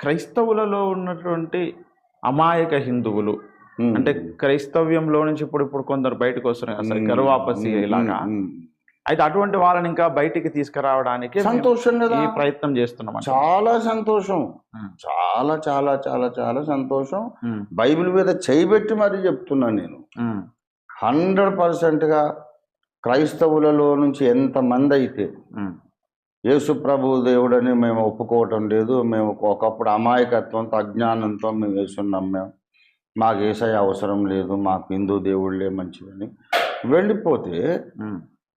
క్రైస్తవులలో ఉన్నటువంటి అమాయక హిందువులు. అంటే క్రైస్తవ్యంలో నుంచి ఇప్పుడు ఇప్పుడు కొందరు బయటకు వస్తున్నారు ఉమ్. గర్వాపసి. ఇలాగా. అయితే అటువంటి వాళ్ళని ఇంకా బయటికి తీసుకురావడానికి సంతోషం కదా ఈ ప్రయత్నం చేస్తున్నాం. చాలా సంతోషం. చాలా చాలా చాలా చాలా సంతోషం బైబిల్ మీద చేయబెట్టి మరీ చెప్తున్నా నేను హండ్రెడ్ పర్సెంట్గా క్రైస్తవులలో నుంచి ఎంతమంది అయితే యేసు ప్రభు దేవుడని మేము ఒప్పుకోవటం లేదు. మేము ఒకప్పుడు అమాయకత్వంతో అజ్ఞానంతో మేము వేసున్నాం మేము మాకు ఏసై అవసరం లేదు. మాకు హిందూ దేవుళ్ళే మంచిదని. వెళ్ళిపోతే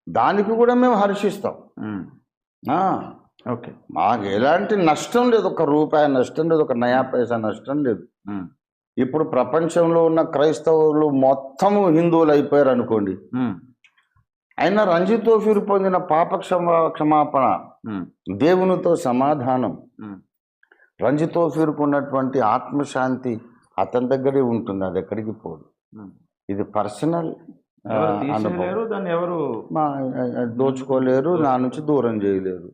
దానికి కూడా మేము హర్షిస్తాం. ఓకే. మాకు ఎలాంటి నష్టం లేదు. ఒక రూపాయి నష్టం లేదు. ఒక నయా పైసా నష్టం లేదు. ఇప్పుడు ప్రపంచంలో ఉన్న క్రైస్తవులు మొత్తము హిందువులు అయిపోయారు అనుకోండి ఉమ్, అయినా రంజితోఫీరు పొందిన పాప క్షమా క్షమాపణ దేవునితో సమాధానం. ఉమ్. రంజితోఫీరుకు ఉన్నటువంటి ఆత్మశాంతి అతని దగ్గరే ఉంటుంది అది ఎక్కడికి పోదు. ఇది పర్సనల్ దాన్ని ఎవరు మా దోచుకోలేరు నా నుంచి దూరం చేయలేరు.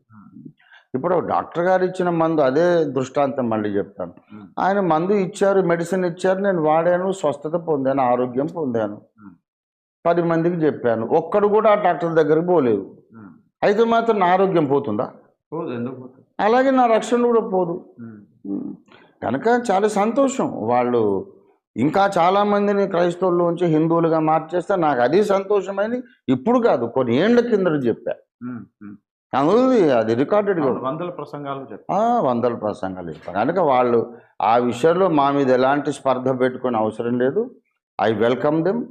ఇప్పుడు డాక్టర్ గారు ఇచ్చిన మందు అదే దృష్టాంతం మళ్ళీ చెప్తాను. ఆయన మందు ఇచ్చారు మెడిసిన్ ఇచ్చారు నేను వాడాను స్వస్థత పొందాను ఆరోగ్యం పొందాను. పది మందికి చెప్పాను. ఒక్కడు కూడా ఆ డాక్టర్ దగ్గరికి పోలేదు. అయితే మాత్రం నా ఆరోగ్యం పోతుందా? పోదు ఎందుకు పోతుంది? అలాగే నా రక్షణ కూడా పోదు. కనుక చాలా సంతోషం. వాళ్ళు ఇంకా చాలా మందిని క్రైస్తవుల్లోంచి హిందువులుగా మార్చేస్తే నాకు అది సంతోషమైంది ఇప్పుడు కాదు కొన్ని ఏండ్ల కిందట చెప్పా. అందుది అది రికార్డెడ్ వందల ప్రసంగాలు వందల ప్రసంగాలు చెప్పాను కనుక వాళ్ళు ఆ విషయంలో మా మీద ఎలాంటి స్పర్ధ పెట్టుకునే అవసరం లేదు. ఐ వెల్కమ్ దెమ్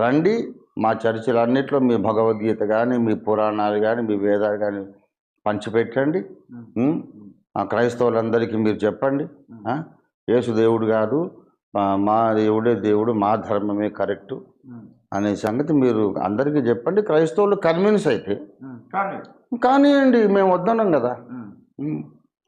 రండి మా చర్చిలు అన్నిట్లో మీ భగవద్గీత కానీ మీ పురాణాలు కానీ మీ వేదాలు కానీ పంచిపెట్టండి. క్రైస్తవులందరికీ మీరు చెప్పండి? యేసు దేవుడు కాదు. మా దేవుడే దేవుడు మా ధర్మమే కరెక్టు అనే సంగతి మీరు అందరికీ చెప్పండి. క్రైస్తవులు కన్విన్స్ అయితే ఉమ్. కానీ కానివ్వండి మేము వద్దన్నాం కదా.